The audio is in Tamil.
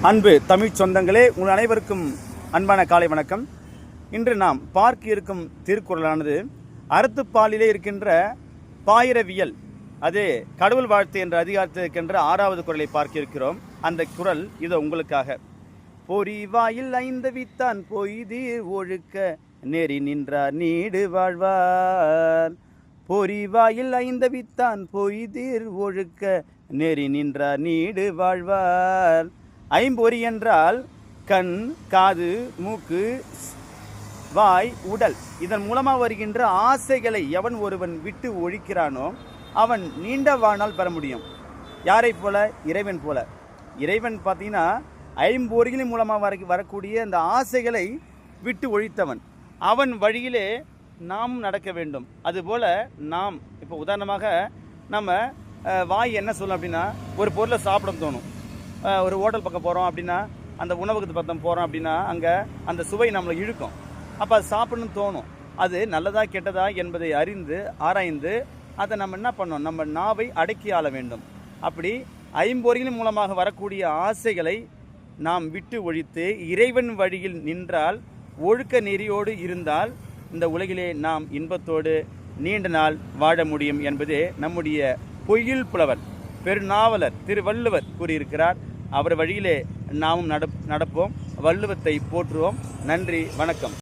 அன்பு தமிழ் சொந்தங்களே உங்கள் அனைவருக்கும் அன்பான காலை வணக்கம். இன்று நாம் பார்க்க இருக்கும் திருக்குறளானது அறத்துப்பாலிலே இருக்கின்ற பாயிரவியல். அது கடவுள் வாழ்த்து என்ற அதிகாரத்தில் இருக்கின்ற ஆறாவது குறளை பார்க்க இருக்கிறோம். அந்த குறள் இது உங்களுக்காக. பொறிவாயில் ஐந்து வித்தான் பொய்தீர் ஒழுக்க நெறி நின்றார் நீடு வாழ்வார். பொறிவாயில் ஐந்த வித்தான் பொய்தீர் ஒழுக்க நெறி நின்றார் நீடு வாழ்வார். ஐம்பொறி என்றால் கண் காது மூக்கு வாய் உடல். இதன் மூலமாக வருகின்ற ஆசைகளை எவன் ஒருவன் விட்டு ஒழிக்கிறானோ அவன் நீண்ட வாழ்நாள் பெற முடியும். யாரை போல? இறைவன் போல. இறைவன் பார்த்தீங்கன்னா ஐம்பொறிகளின் மூலமாக வர வரக்கூடிய அந்த ஆசைகளை விட்டு ஒழித்தவன். அவன் வழியிலே நாம் நடக்க வேண்டும். அதுபோல நாம் இப்போ உதாரணமாக நம்ம வாய் என்ன சொல்லணும் அப்படின்னா ஒரு பொருளை சாப்பிட தோணும். ஒரு ஹோட்டல் பக்கம் போகிறோம் அப்படின்னா அந்த உணவகத்து பக்கம் போகிறோம் அப்படின்னா அங்கே அந்த சுவை நம்மளை இழுக்கும். அப்போ அது சாப்பிடணும்னு தோணும். அது நல்லதா கெட்டதா என்பதை அறிந்து ஆராய்ந்து அதை நம்ம என்ன பண்ணோம் நம்ம நாவை அடக்கி ஆள வேண்டும். அப்படி ஐம்பொறிகளின் மூலமாக வரக்கூடிய ஆசைகளை நாம் விட்டு ஒழித்து இறைவன் வழியில் நின்றால் ஒழுக்க நெறியோடு இருந்தால் இந்த உலகிலே நாம் இன்பத்தோடு நீண்ட நாள் வாழ முடியும் என்பதே நம்முடைய பொய்யில் புலவர் பெருநாவலர் திருவள்ளுவர் கூறியிருக்கிறார். அவர் வழியிலே நாமும் நடப் நடப்போம். வள்ளுவத்தை போற்றுவோம். நன்றி வணக்கம்.